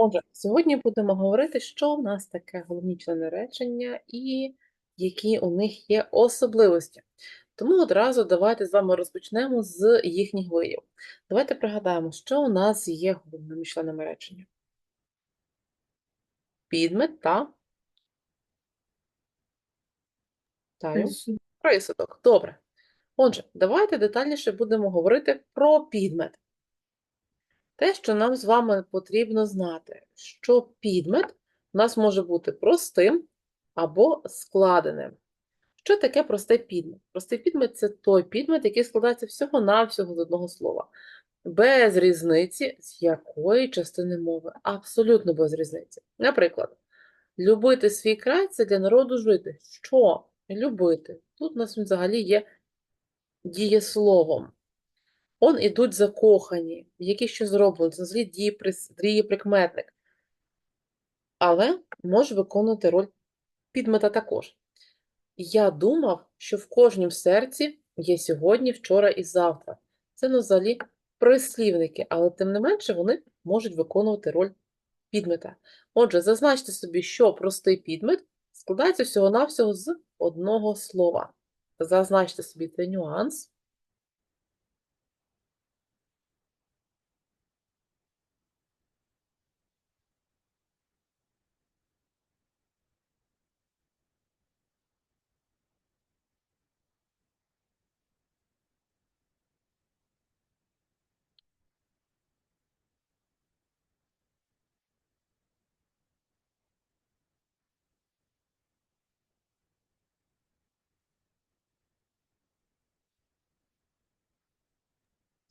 Отже, сьогодні будемо говорити, що в нас таке головні члени речення і які у них є особливості. Тому одразу давайте з вами розпочнемо з їхніх виявів. Давайте пригадаємо, що у нас є головними членами речення. Підмет та Присудок. Добре. Отже, давайте детальніше будемо говорити про підмет. Те, що нам з вами потрібно знати, що підмет у нас може бути простим або складеним. Що таке простий підмет? Простий підмет це той підмет, який складається всього-навсього з одного слова. Без різниці, з якої частини мови. Абсолютно без різниці. Наприклад, любити свій край це для народу жити. Що? Любити. Тут у нас взагалі є дієсловом. Он ідуть закохані, які що зроблені, це взагалі дієприс- дієприкметник. Але може виконувати роль підмета також. Я думав, що в кожнім серці є сьогодні, вчора і завтра. Це ну, взагалі прислівники, але тим не менше вони можуть виконувати роль підмета. Отже, зазначте собі, що простий підмет складається всього-навсього з одного слова. Зазначте собі цей нюанс.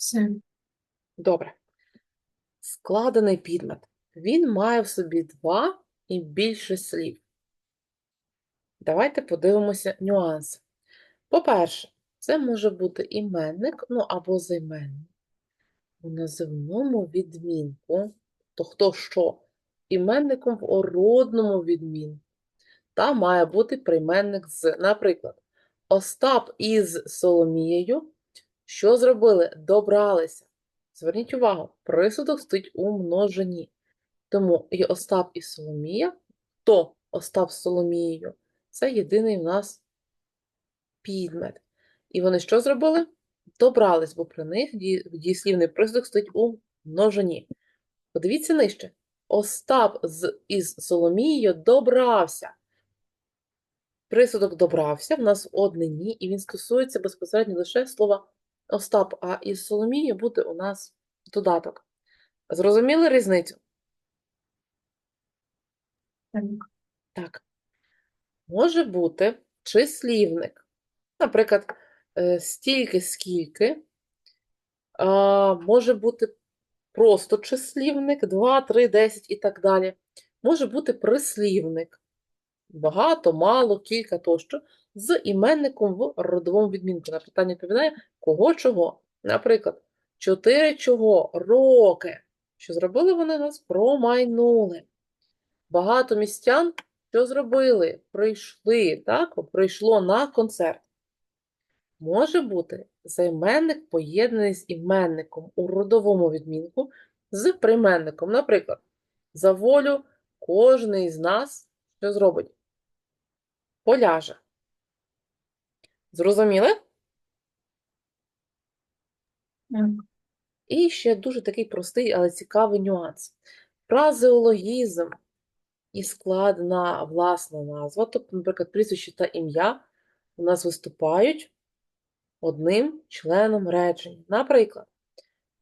Все. Добре. Складений підмет. Він має в собі два і більше слів. Давайте подивимося нюанси. По-перше, це може бути іменник, ну або займенник. У називному відмінку, то хто що? Іменником в ородному відмінку. Та має бути прийменник з, наприклад, Остап із Соломією. Що зробили? Добралися. Зверніть увагу, присудок стоїть у множині. Тому і Остап і Соломія, то Остап з Соломією, це єдиний в нас підмет. І вони що зробили? Добрались, бо при них дієслівний присудок стоїть у множині. Подивіться нижче. Остап з, із Соломією добрався. Присудок добрався в нас в однині, і він стосується безпосередньо лише слова Остап, а із Соломією буде у нас додаток. Зрозуміли різницю? Так. Так. Може бути числівник. Наприклад, е, стільки, скільки. А, Може бути просто числівник, 2, 3, 10 і так далі. Може бути прислівник. Багато, мало, кілька тощо. З іменником в родовому відмінку. На питання відповідає, кого чого. Наприклад, чотири чого, роки. Що зробили вони нас? Промайнули. Багато містян що зробили? Прийшли, так? Прийшло на концерт. Може бути займенник поєднаний з іменником у родовому відмінку з прийменником. Наприклад, за волю кожний з нас що зробить? Поляже. Зрозуміли? Так. І ще дуже такий простий, але цікавий нюанс. Фразеологізм і складна власна назва, тобто, наприклад, прізвище та ім'я у нас виступають одним членом речення. Наприклад,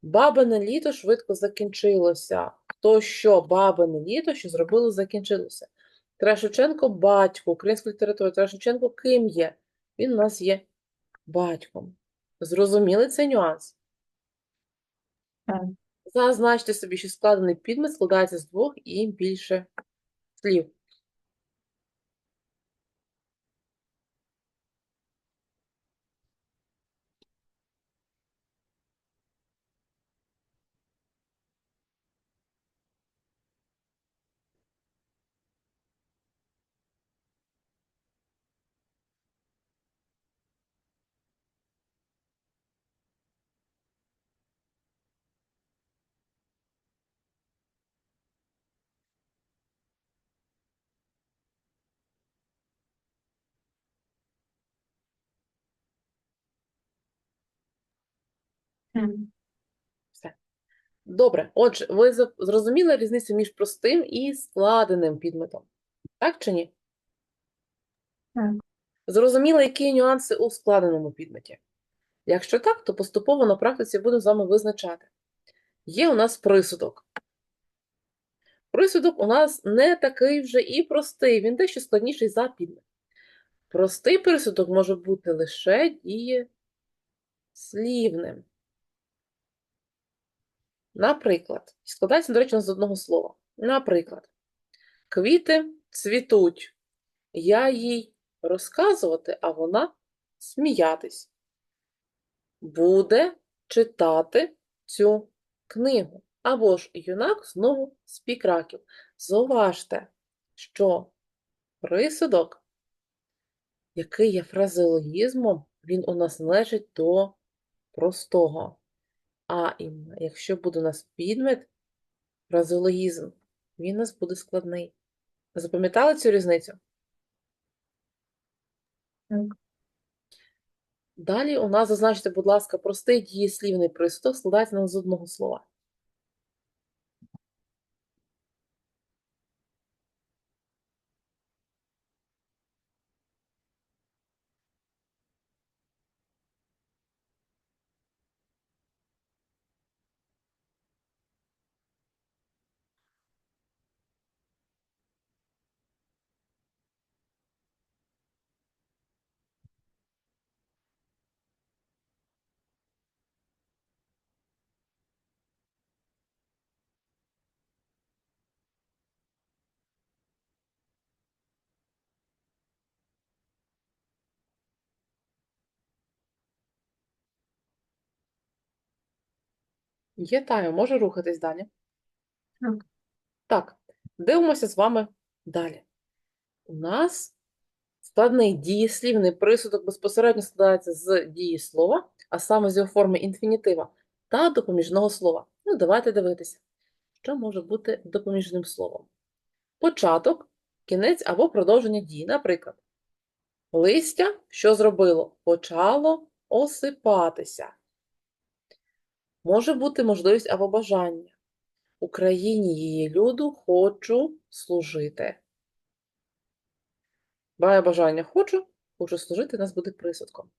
бабине літо швидко закінчилося. Хто що бабине літо, що зробило, закінчилося. Тарас – батько, українська література. Тарас ким є? Він у нас є батьком. Зрозуміли цей нюанс? Так. Зазначте собі, що складений підмет складається з двох і більше слів. М. Добре. Отже, ви зрозуміли різницю між простим і складеним підметом? Так чи ні? Так. Зрозуміли, які нюанси у складеному підметі? Якщо так, то поступово на практиці будемо з вами визначати. Є у нас присудок. Присудок у нас не такий вже і простий, він дещо складніший за підмет. Простий присудок може бути лише дієслівним. Наприклад, складається, до речі, з одного слова. Наприклад, квіти цвітуть. Я їй розказувати, а вона сміятись. Буде читати цю книгу. Або ж юнак знову спік раків. Зауважте, що присудок, який є фразеологізмом, він у нас належить до простого. А іменно, якщо буде у нас підмет, фразеологізм, він у нас буде складний. Запам'ятали цю різницю? Так. Далі у нас зазначте, будь ласка, простий дієслівний присудок складається нам з одного слова. Є тайм, може рухатись далі. Так. Так, дивимося з вами далі. У нас складний дієслівний присудок безпосередньо складається з дієслова, а саме з його форми інфінітива та допоміжного слова. Ну, давайте дивитися, що може бути допоміжним словом. Початок, кінець або продовження дії. Наприклад, листя, що зробило? Почало осипатися. Може бути можливість або бажання. Україні її люду хочу служити. Має бажання хочу, хочу служити, нас буде присудком.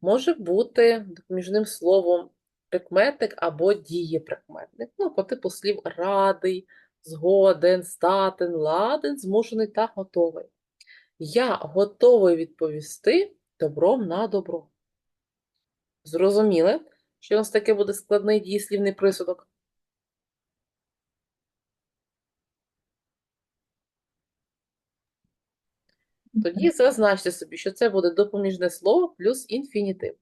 Може бути допоміжним словом прикметник або дієприкметник. Ну, по типу слів радий, згоден, статен, ладен, змушений та готовий. Я готовий відповісти добром на добро. Зрозуміли, що у нас таке буде складний дієслівний присудок? Тоді зазначте собі, що це буде допоміжне слово плюс інфінітив.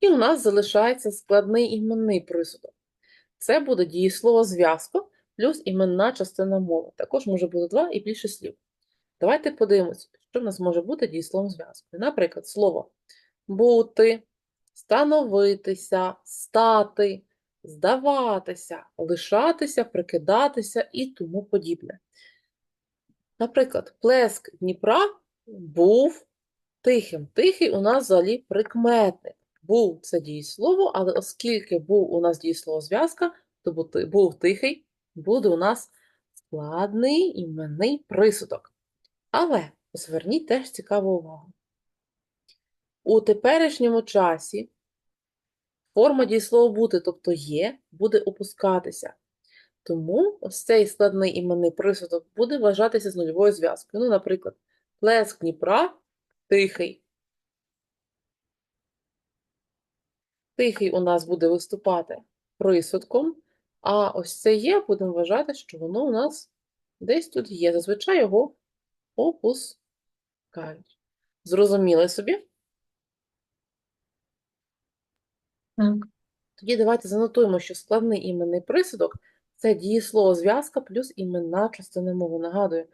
І у нас залишається складний іменний присудок. Це буде дієслово зв'язку плюс іменна частина мови. Також може бути два і більше слів. Давайте подивимося, що в нас може бути дієсловом зв'язку. Наприклад, слово бути, становитися, стати, здаватися, лишатися, прикидатися і тому подібне. Наприклад, плеск Дніпра був тихим. Тихий у нас взагалі прикметник. Був це дієслово, але оскільки був у нас дієслово зв'язка, то був тихий, буде у нас складний іменний присудок. Але зверніть теж цікаву увагу. У теперішньому часі форма дієслова бути, тобто є, буде опускатися. Тому ось цей складний іменний присудок буде вважатися з нульовою зв'язкою. Ну, наприклад, плеск Дніпра Тихий. Тихий у нас буде виступати присудком, а ось це є, будемо вважати, що воно у нас десь тут є. Зазвичай його опускають. Зрозуміли собі? Так. Тоді давайте занотуємо, що складний іменний присудок – це дієслово зв'язка плюс іменна частина мови. Нагадую,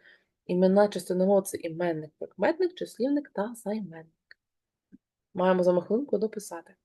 іменна частина мови – це іменник, прикметник, числівник та займенник. Маємо за хвилинку дописати.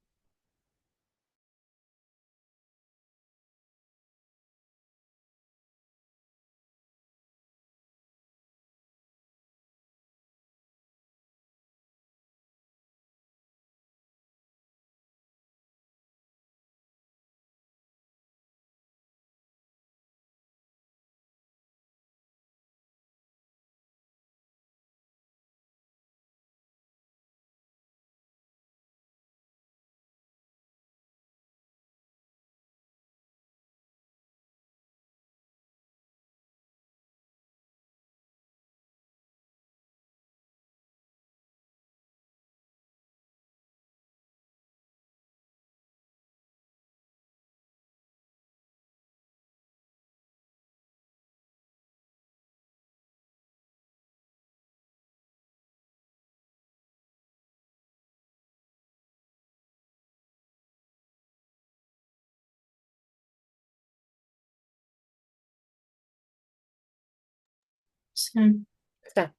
Все. Все.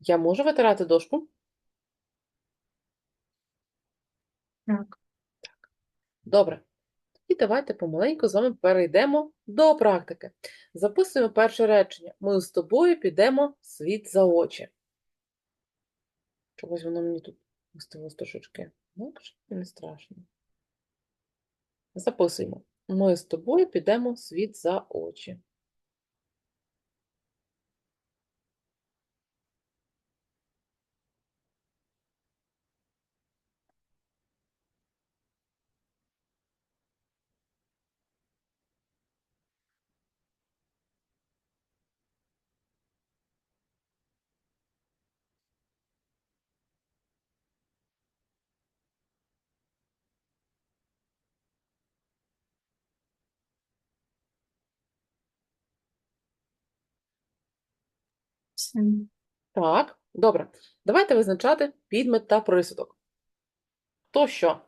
Я можу витирати дошку? Так. Добре. І давайте помаленьку з вами перейдемо до практики. Записуємо перше речення. Ми з тобою підемо світ за очі. Чогось воно мені тут виставилось трошечки. Ну, не страшно. Записуємо. Ми з тобою підемо світ за очі. Все. Так, добре. Давайте визначати підмет та присудок. Хто що?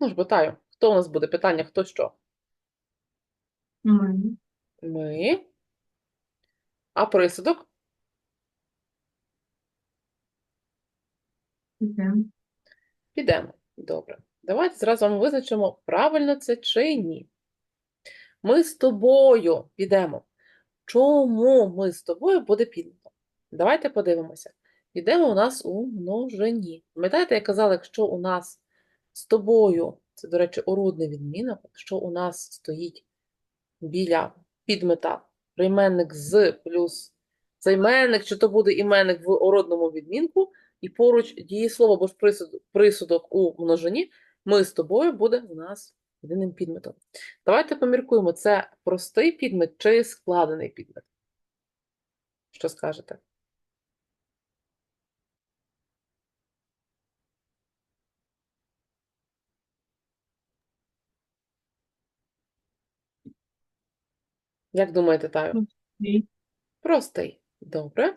Ну ж, питаю, хто у нас буде? Питання, хто що? Ми. Ми. А присудок? Підемо. Підемо. Добре. Давайте зразу визначимо, правильно це чи ні. Ми з тобою підемо. Чому ми з тобою буде підмето? Давайте подивимося. Підемо у нас у множині. Пам'ятаєте, я казала, якщо у нас з тобою, це, до речі, орудний відмінок, якщо у нас стоїть біля підмета прийменник з плюс займенник, чи то буде іменник в орудному відмінку, і поруч дієслово або ж присудок у множині, ми з тобою буде у нас єдиним підметом. Давайте поміркуємо, це простий підмет чи складений підмет? Що скажете? Як думаєте, Таю? Ні. Простий. Добре.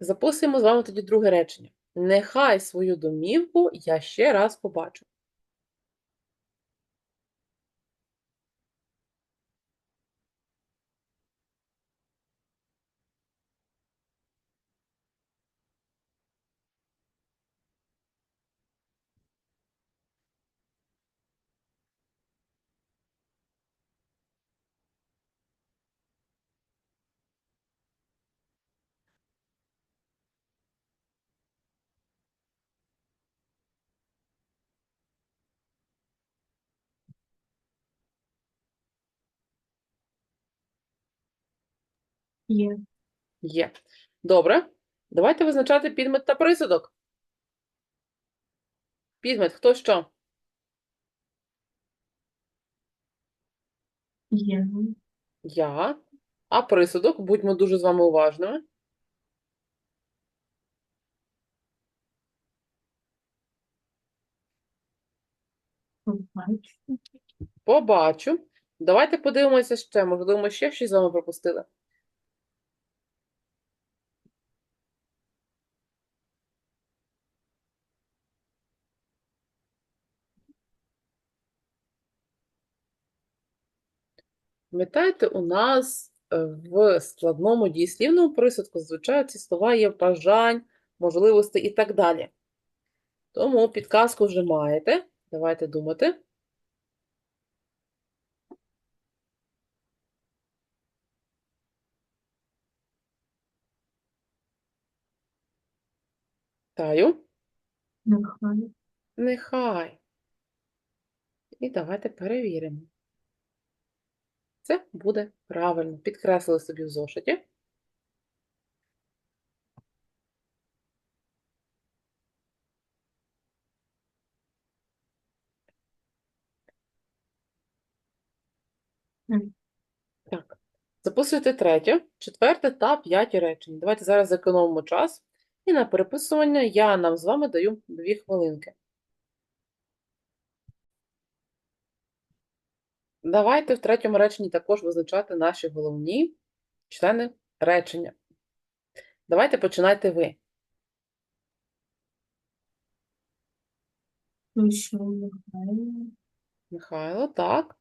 Записуємо з вами тоді друге речення. Нехай свою домівку я ще раз побачу. Є. Є. Добре. Давайте визначати підмет та присудок. Підмет, хто що? Є. Я. А присудок, будьмо дуже з вами уважними. Побачу. Побачу. Давайте подивимося ще. Можливо, ми ще щось з вами пропустили. Пам'ятаєте, у нас е, в складному дієслівному присудку, звичайно, ці слова є бажань, можливостей і так далі. Тому підказку вже маєте. Давайте думати. Таю. Нехай. Нехай. І давайте перевіримо. Це буде правильно. Підкреслили собі в зошиті. Так. Записуйте третє, четверте та п'яте речення. Давайте зараз зекономимо час. І на переписування я нам з вами даю дві хвилинки. Давайте в третьому реченні також визначати наші головні члени речення. Давайте починайте ви. Михайло. Михайло, так.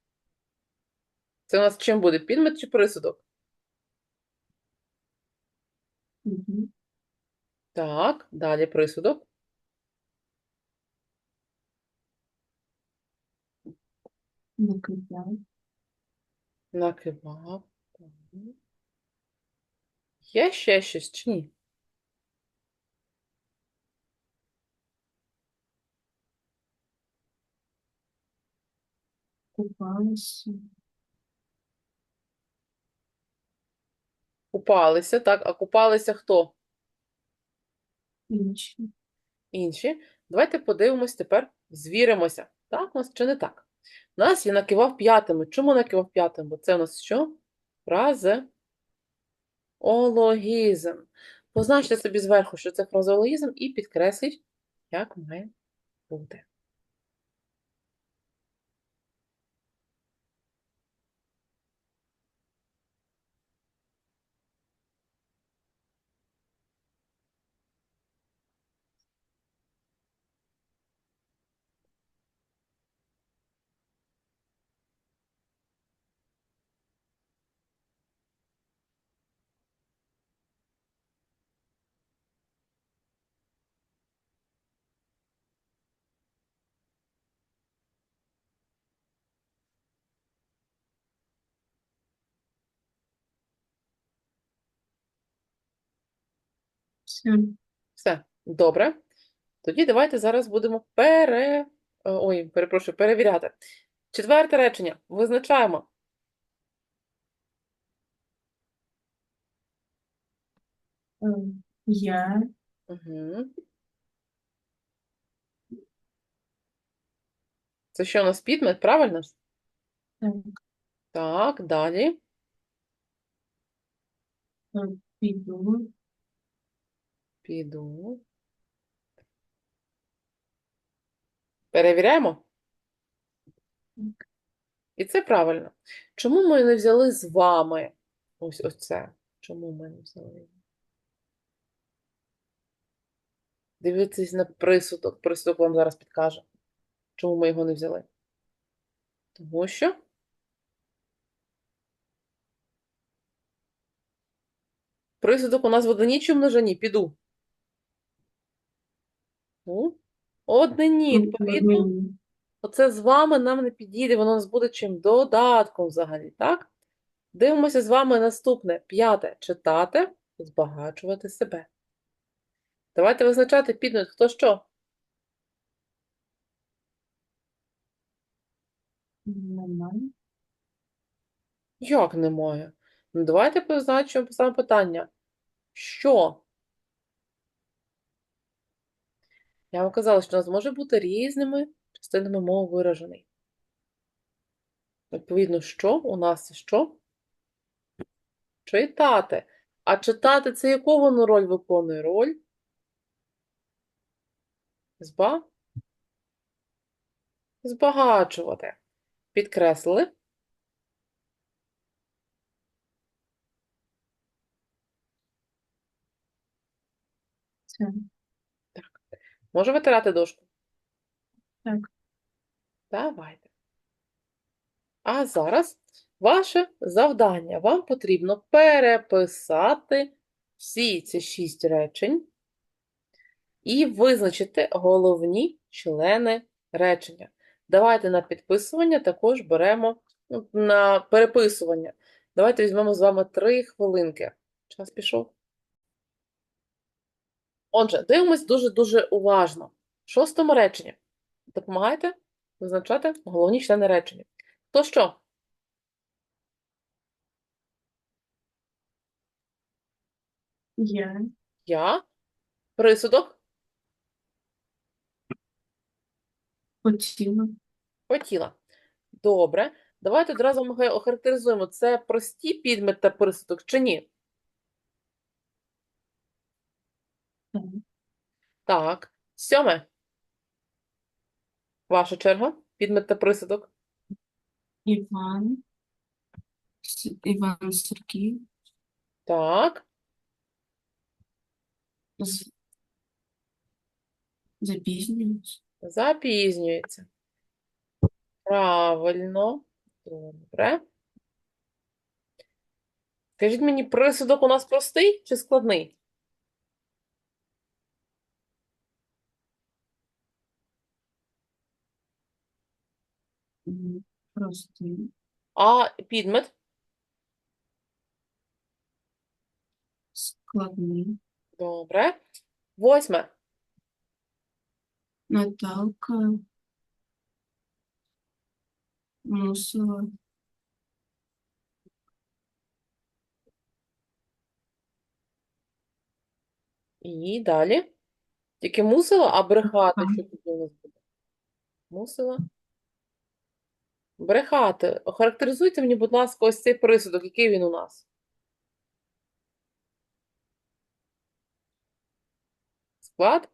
Це у нас чим буде? Підмет чи присудок? Мгм. Так, далі присудок. Накидав. Накивав. Так. Є ще щось чи ні? Купалася. Купалися, так, а купалися хто? Інші. Інші. Давайте подивимось тепер, звіримося. Так, у нас чи не так? Нас я накивав п'ятими. Чому накивав п'ятими? Це у нас що? Фразеологізм. Позначте собі зверху, що це фразеологізм, і підкресліть, як має бути. Все. Все, добре. Тоді давайте зараз будемо пере... е, Ой, перепрошую, перевіряти. Четверте речення. Визначаємо. Е, Я. Угу. Це що у нас підмет, правильно? Так. Так, далі. е, Піду. Піду. Перевіряємо. І це правильно. Чому ми не взяли з вами ось ось це? Чому ми не взяли? Дивіться на присудок. Присудок вам зараз підкаже. Чому ми його не взяли? Тому що присудок у нас в однині чи множині? Піду. Ну, однині, відповідно. Оце з вами нам не підійде, воно у нас буде чим додатком взагалі, так? Дивимося з вами наступне. П'яте. Читати, збагачувати себе. Давайте визначати підмет, хто що. Немає. Як немає? Ну, давайте позначимо саме питання. Що? Я вам казала, що у нас може бути різними частинами мови виражений. Відповідно, що у нас що? Читати. А читати це яку воно роль виконує? Роль? Зба? Збагачувати. Підкреслили. Це. Може витирати дошку? Так. Давайте. А зараз ваше завдання. Вам потрібно переписати всі ці шість речень і визначити головні члени речення. Давайте на підписування також беремо ну, на переписування. Давайте візьмемо з вами три хвилинки. Час пішов. Отже, дивимось дуже-дуже уважно. В шостому реченні. Допомагайте визначати головні члени речення. То що? Я. Я. Присудок. Хотіла. Хотіла. Добре. Давайте одразу ми охарактеризуємо, це прості підмет та присудок чи ні? Так. Так. Сьоме. Ваша черга. Підмет та присудок. Іван. С- Іван Сергій. Так. З... Запізнююсь. Запізнюється. Правильно. Добре. Скажіть мені, присудок у нас простий чи складний? М, Простий. А підмет? Складний. Добре. Восьме. Наталка. Мусила. І далі. Тільки мусила, а брехати, що тоді у нас буде? Мусила. Брехати. Охарактеризуйте мені, будь ласка, ось цей присудок, який він у нас. Склад?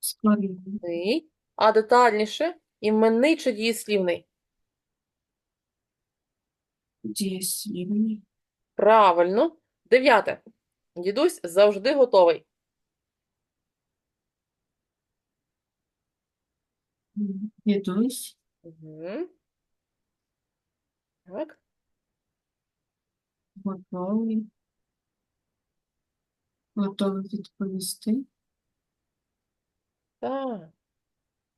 Складний. А детальніше? Іменний чи дієслівний? Дієслівний. Правильно. Дев'яте. Дідусь завжди готовий. М, Дідусь. Угу. Так. Готовий. Готовий відповісти. Так.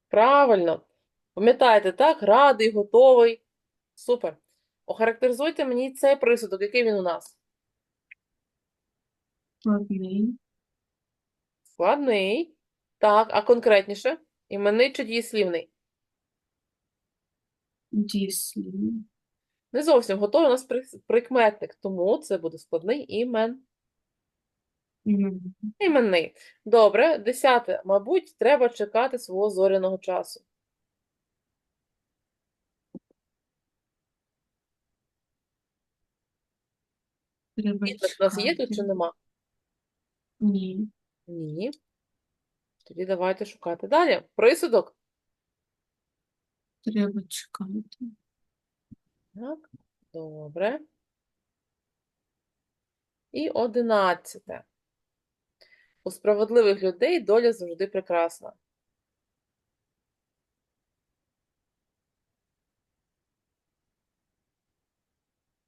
Правильно. Пам'ятаєте, так? Радий, готовий. Супер. Охарактеризуйте мені цей присудок, який він у нас? Складний. Складний. Так, а конкретніше? Іменний чи дієслівний? Дієслівний. Не зовсім готовий у нас прикметник, тому це буде складний імен. М, Іменний. Добре, десяте. Мабуть, треба чекати свого зоряного часу. Треба у нас є тут чи нема? Ні. Ні. Тоді давайте шукати далі. Присудок. Треба чекати. Так, добре. І одинадцяте. У справедливих людей доля завжди прекрасна.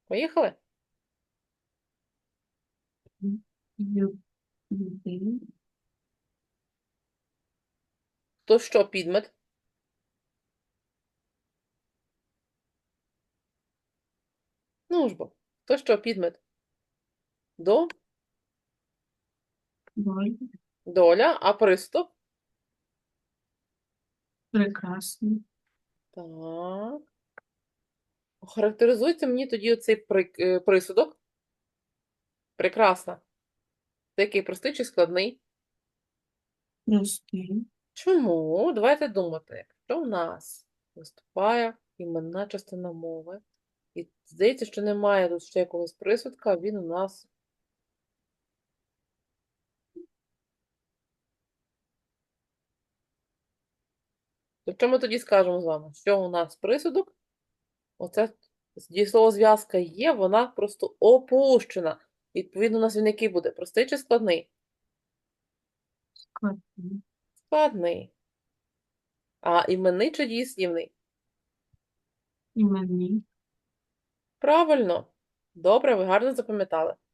Поїхали? То що підмет? Ну ж бо, то що підмет? До, Доля. доля, а приступ? Прекрасний. Так. Охарактеризуйте мені тоді оцей при- е, присудок. Прекрасно. Це який простий чи складний? Простий. Чому? Давайте думати. Якщо в нас виступає іменна частина мови. І здається, що немає тут ще якогось присудка, він у нас То що ми тоді скажемо з вами? Що у нас присудок? Оце дієсловозв'язка є, вона просто опущена. Відповідно, у нас він який буде? Простий чи складний? Складний. Складний. А іменний чи дієслівний? Іменний. Правильно. Добре, ви гарно запам'ятали.